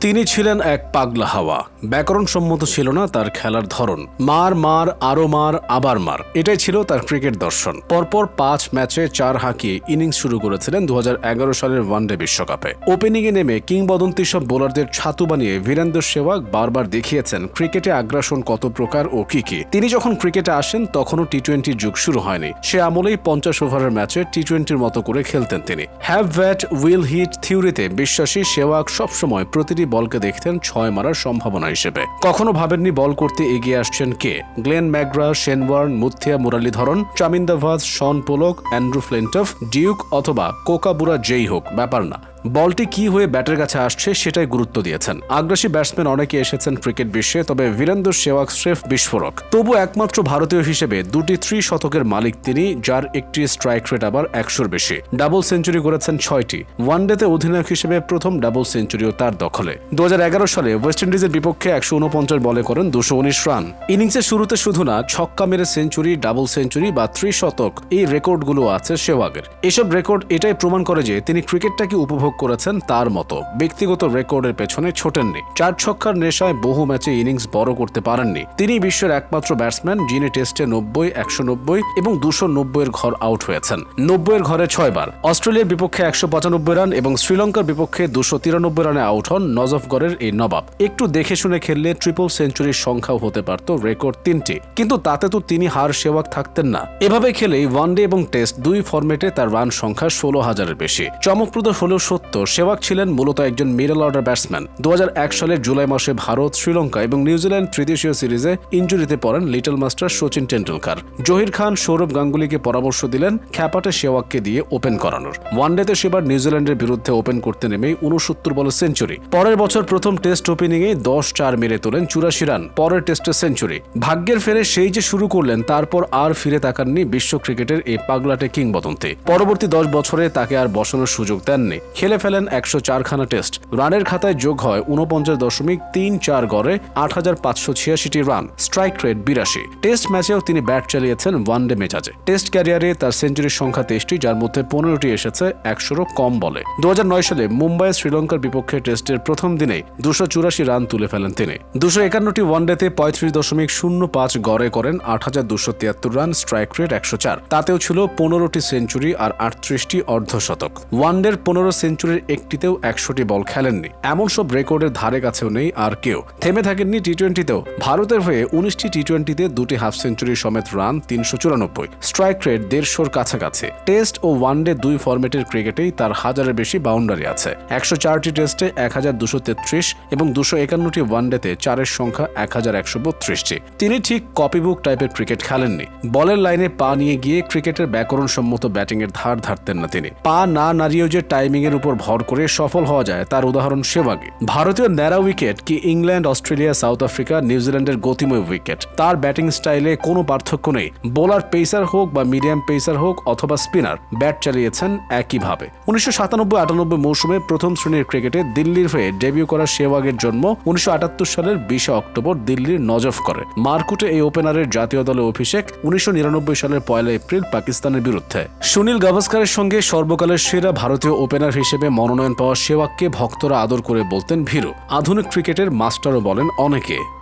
তিনি ছিলেন এক পাগলা হাওয়া। ব্যাকরণ সম্মত ছিল না তার খেলার ধরন। মার মার, আরও মার, আবার মার। এটাই ছিল তার ক্রিকেট দর্শন। পরপর পাঁচ ম্যাচে চার হাঁকিয়ে ইনিংস শুরু করেছিলেন দু হাজার এগারো সালের ওয়ানডে বিশ্বকাপে। ওপেনিংয়ে নেমে কিংবদন্তি সব বোলারদের ছাতু বানিয়ে বীরেন্দ্র সেহবাগ বারবার দেখিয়েছেন ক্রিকেটে আগ্রাসন কত প্রকার ও কি কি। তিনি যখন ক্রিকেটে আসেন, তখনও টি টোয়েন্টির যুগ শুরু হয়নি। সে আমলেই পঞ্চাশ ওভারের ম্যাচে টি টোয়েন্টির মতো করে খেলতেন তিনি। হ্যাভ ব্যাট উইল হিট থিওরিতে বিশ্বাসী সেওয়াগ সবসময় প্রতিটি বলকে দেখতেন ছয় মারার সম্ভাবনা হিসেবে। কখনো ভাবেননি বল করতে এগিয়ে আসছেন কে? Glenn McGrath Shane Warne Muttiah Muralitharan Chaminda Vaas Shaun Pollock, Andrew Flintoff, Duke অথবা কোকাবুরা যেই হোক, ব্যাপার না। বলটি কি হয়ে ব্যাটের কাছে আসছে সেটাই গুরুত্ব দিয়েছেন। আগ্রাসী ব্যাটসম্যান অনেকে এসেছেন ক্রিকেট বিশ্বে, তবে বীরেন্দ্র সেওয়াগ স্রেফ বিস্ফোরক। তবু একমাত্র ভারতীয় হিসেবে দুটি ত্রি শতকের মালিক তিনি, যার একটি স্ট্রাইক রেট আবার একশোর বেশি। ডাবল সেঞ্চুরি করেছেন ছয়টি। ওয়ানডেতে অধিনায়ক হিসেবে প্রথম ডাবল সেঞ্চুরিও তার দখলে। দু হাজার এগারো সালে ওয়েস্ট ইন্ডিজের বিপক্ষে একশো উনপঞ্চাশ বলে করেন দুশো উনিশ রান। ইনিংসের শুরুতে শুধু না, ছক্কা মেরে সেঞ্চুরি, ডাবল সেঞ্চুরি বা ত্রি শতক এই রেকর্ডগুলো আছে সেওয়াগের এসব রেকর্ড এটাই প্রমাণ করে যে তিনি ক্রিকেটটাকে উপভোগ করেছেন তার মতো। ব্যক্তিগত রেকর্ডের পেছনে ছোটেননি। চার ছক্কার নেশায় বহু ম্যাচে ইনিংস বড় করতে পারেননি। তিনি বিশ্বের একমাত্র ব্যাটসম্যান, যিনি টেস্টে নব্বই, একশো নব্বই এবং দুশো নব্বইয়ের ঘর আউট হয়েছেন। নব্বইয়ের ঘরে ছয়বার অস্ট্রেলিয়ার বিপক্ষে একশো পঁচানব্বই রান এবং শ্রীলঙ্কার বিপক্ষে দুশো তিরানব্বই রানে আউট হন নজফগড়ের এই নবাব। একটু দেখে শুনে খেললে ট্রিপল সেঞ্চুরির সংখ্যাও হতে পারত রেকর্ড তিনটি। কিন্তু তাতে তো তিনি হার সেওয়াক থাকতেন না। এভাবে খেলেই ওয়ানডে এবং টেস্ট দুই ফরম্যাটে তার রান সংখ্যা ষোলো হাজারের বেশি। চমকপ্রদ হলেও সত্য সেওয়াগ ছিলেন মূলত একজন মিডল অর্ডার ব্যাটসম্যান। দু হাজার এক সালের জুলাই মাসে ভারত, শ্রীলঙ্কা এবং নিউজিল্যান্ড ত্রিদেশীয় সিরিজে ইঞ্জুরিতে পড়েন লিটল মাস্টার সচিন টেন্ডুলকার জহির খান, সৌরভ গাঙ্গুলিকে পরামর্শ দিলেন খ্যাপাটে সেওয়াগকে দিয়ে ওপেন করানোর। ওয়ানডেতে সেবার নিউজিল্যান্ডের বিরুদ্ধে ওপেন করতে নেমেই উনসত্তর বলে সেঞ্চুরি। পরের বছর প্রথম টেস্ট ওপেনিংয়ে দশ চার মেরে তোলেন চুরাশি রান, পরের টেস্টে সেঞ্চুরি। ভাগ্যের ফেরে সেই যে শুরু করলেন, তারপর আর ফিরে তাকাননি বিশ্ব ক্রিকেটের এই পাগলাটে কিংবদন্তি। পরবর্তী দশ বছরে তাকে আর বসানোর সুযোগ দেননি। খেলে ফেলেন একশো চারখানা টেস্ট। রানের খাতায় যোগ হয় উনপঞ্চাশ দশমিক তিন চার গড়ে আট হাজার পাঁচশো ছিয়াশিটি রান, স্ট্রাইক রেট বিরাশি। টেস্ট ম্যাচেও তিনি ব্যাট চালিয়েছেন ওয়ানডে মেজাজে। টেস্ট ক্যারিয়ারে তার সেঞ্চুরির সংখ্যা তেইশটি, যার মধ্যে পনেরোটি এসেছে একশোরও কম বলে। দু সালে মুম্বাই শ্রীলঙ্কার বিপক্ষে টেস্টের প্রথম দিনেই দুশো চুরাশি রান তুলে ফেলেন তিনি। দুশো একান্নটি ওয়ানডেতে পঁয়ত্রিশ দশমিক শূন্য পাঁচ গড়ে করেন আট হাজার দুশো তিয়াত্তর রান, স্ট্রাইক রেট একশো চার। তাতেও ছিল পনেরোটি সেঞ্চুরি আর আটত্রিশটি অর্ধশতক ওয়ানডের পনেরো সেঞ্চুরির একটিতেও একশোটি বল খেলেননি। এমন সব রেকর্ডের ধারে কাছেও নেই আর কেউ। থেমে থাকেননি টি টোয়েন্টিতেও ভারতের হয়ে উনিশটি টি টোয়েন্টিতে দুটি হাফ সেঞ্চুরি সমেত রান, তিনশো চুরানব্বই। স্ট্রাইক রেট দেড়শোর কাছাকাছি। টেস্ট ও ওয়ানডে দুই ফরম্যাটের ক্রিকেটেই তার হাজারের বেশি বাউন্ডারি আছে। একশো চারটি টেস্টে এক হাজার দুশো তেত্রিশ এবং দুশো একান্নটি ওয়ানডেতে চারের সংখ্যা এক হাজার একশো বত্রিশটি। তিনি ঠিক কপিবুক টাইপের ক্রিকেট খেলেননি। বলের লাইনে পা নিয়ে গিয়ে ক্রিকেটের ব্যাকরণ সম্মত ব্যাটিংয়ের ধার ধারতেন না তিনি। পা না নাড়িয়েও যে টাইমিংয়ের এর উপর ভর করে সফল হওয়া যায়, তার উদাহরণ সেবাগে ভারতীয় ন্যারা উইকেট কি ইংল্যান্ড, অস্ট্রেলিয়া, সাউথ আফ্রিকা, নিউজিল্যান্ডের গতিময় উইকেট? তার ব্যাটিং স্টাইলে কোনো পার্থক্য নেই। বোলার, পেসার হোক বা মিডিয়াম পেসার হোক অথবা স্পিনার, ব্যাট চালিয়েছেন একইভাবে। উনিশশো সাতানব্বই আটানব্বই মৌসুমে প্রথম শ্রেণির ক্রিকেটে দিল্লির হয়ে ডেবিউ করা সেওয়াগের জন্ম উনিশশো আটাত্তর সালের বিশে অক্টোবর দিল্লির নজফ করে। মারকুটে এই ওপেনারের জাতীয় দলে অভিষেক উনিশশো নিরানব্বই সালের পয়লা এপ্রিল পাকিস্তানের বিরুদ্ধে। সুনীল গাভাস্কারের সঙ্গে সর্বকালের সেরা ভারতীয় ওপেনার হিসেবে মনোনয়ন পাওয়া সেওয়াককে ভক্তরা আদর করে বলতেন ভীরু। আধুনিক ক্রিকেটের মাস্টারও বলেন অনেকে।